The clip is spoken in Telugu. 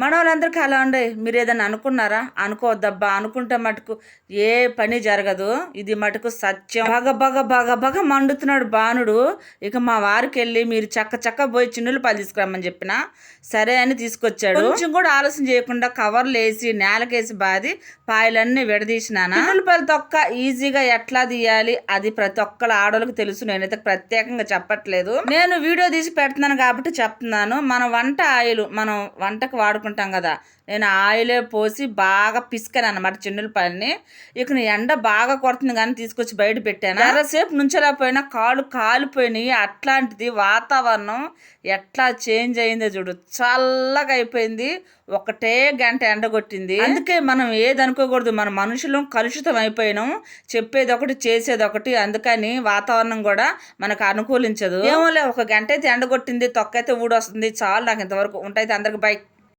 మన వాళ్ళందరికీ అలా ఉండే. మీరు ఏదైనా అనుకున్నారా? అనుకోవద్దబ్బా అనుకుంటే మటుకు ఏ పని జరగదు. ఇది మటుకు సత్యం. బాగా బాగా బాగా బాగా మండుతున్నాడు బాణుడు. ఇక మా వారికి వెళ్ళి మీరు చక్క చక్క పోయి చిన్నులు పాలు తీసుకురమ్మని చెప్పిన సరే అని తీసుకొచ్చాడు. కొంచెం కూడా ఆలస్యం చేయకుండా కవర్లు వేసి నేలకేసి బాది పాయలన్నీ విడదీసినానా? చిన్నుల పాలు తొక్క ఈజీగా ఎట్లా తీయాలి? అది ప్రతి ఒక్కళ్ళ ఆడోళ్ళకి తెలుసు. నేనైతే ప్రత్యేకంగా చెప్పట్లేదు. నేను వీడియో తీసి పెడుతున్నాను కాబట్టి చెప్తున్నాను. మన వంట ఆయిల్ మనం వంటకు వాడుకుంటాం కదా. నేను ఆయిలే పోసి బాగా పిసికాను అనమాట చిన్నులపాయల్ని ఇక ఎండ బాగా కొడుతుంది కానీ తీసుకొచ్చి బయట పెట్టాను? ఎంతసేపు నుంచలేకపోయినా కాళ్ళు కాలిపోయినాయి. అట్లాంటిది వాతావరణం ఎట్లా చేంజ్ అయిందో చూడు. చల్లగా అయిపోయింది. ఒకటే గంట ఎండ కొట్టింది. అందుకే మనం ఏది అనుకోకూడదు. మన మనుషులు కలుషితం అయిపోయినాం. చెప్పేది ఒకటి చేసేది ఒకటి. అందుకని వాతావరణం కూడా మనకు అనుకూలించదు. ఏమోలే ఒక గంట అయితే ఎండ కొట్టింది తొక్క అయితే ఊడొస్తుంది. చాలు నాకు ఇంతవరకు. ఉంటాయితే అందరికి. బై.